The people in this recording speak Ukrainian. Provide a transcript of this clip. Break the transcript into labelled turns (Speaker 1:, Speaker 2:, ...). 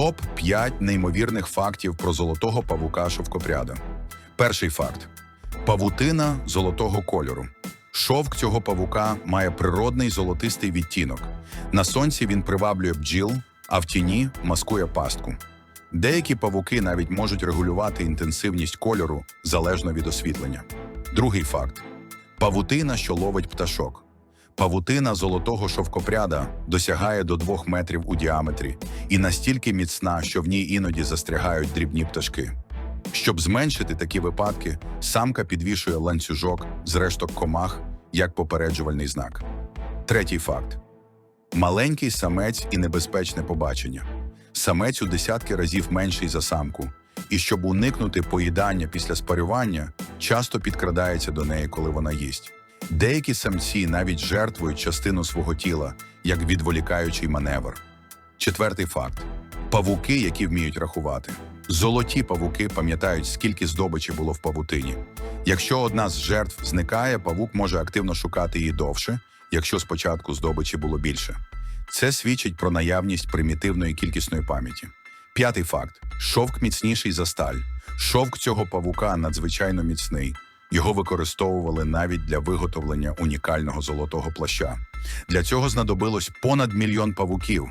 Speaker 1: Топ 5 неймовірних фактів про золотого павука шовкопряда. Перший факт: павутина золотого кольору. Шовк цього павука має природний золотистий відтінок. На сонці він приваблює бджіл, а в тіні маскує пастку. Деякі павуки навіть можуть регулювати інтенсивність кольору залежно від освітлення. Другий факт: павутина, що ловить пташок. Павутина золотого шовкопряда досягає до 2 метрів у діаметрі і настільки міцна, що в ній іноді застрягають дрібні пташки. Щоб зменшити такі випадки, самка підвішує ланцюжок з решток комах як попереджувальний знак. Третій факт: маленький самець і небезпечне побачення. Самець у десятки разів менший за самку, і щоб уникнути поїдання після спарювання, часто підкрадається до неї, коли вона їсть. Деякі самці навіть жертвують частину свого тіла як відволікаючий маневр. Четвертий факт: павуки, які вміють рахувати. Золоті павуки пам'ятають, скільки здобичі було в павутині. Якщо одна з жертв зникає, павук може активно шукати її довше, якщо спочатку здобичі було більше. Це свідчить про наявність примітивної кількісної пам'яті. П'ятий факт: шовк міцніший за сталь. Шовк цього павука надзвичайно міцний. Його використовували навіть для виготовлення унікального золотого плаща. Для цього знадобилось понад мільйон павуків,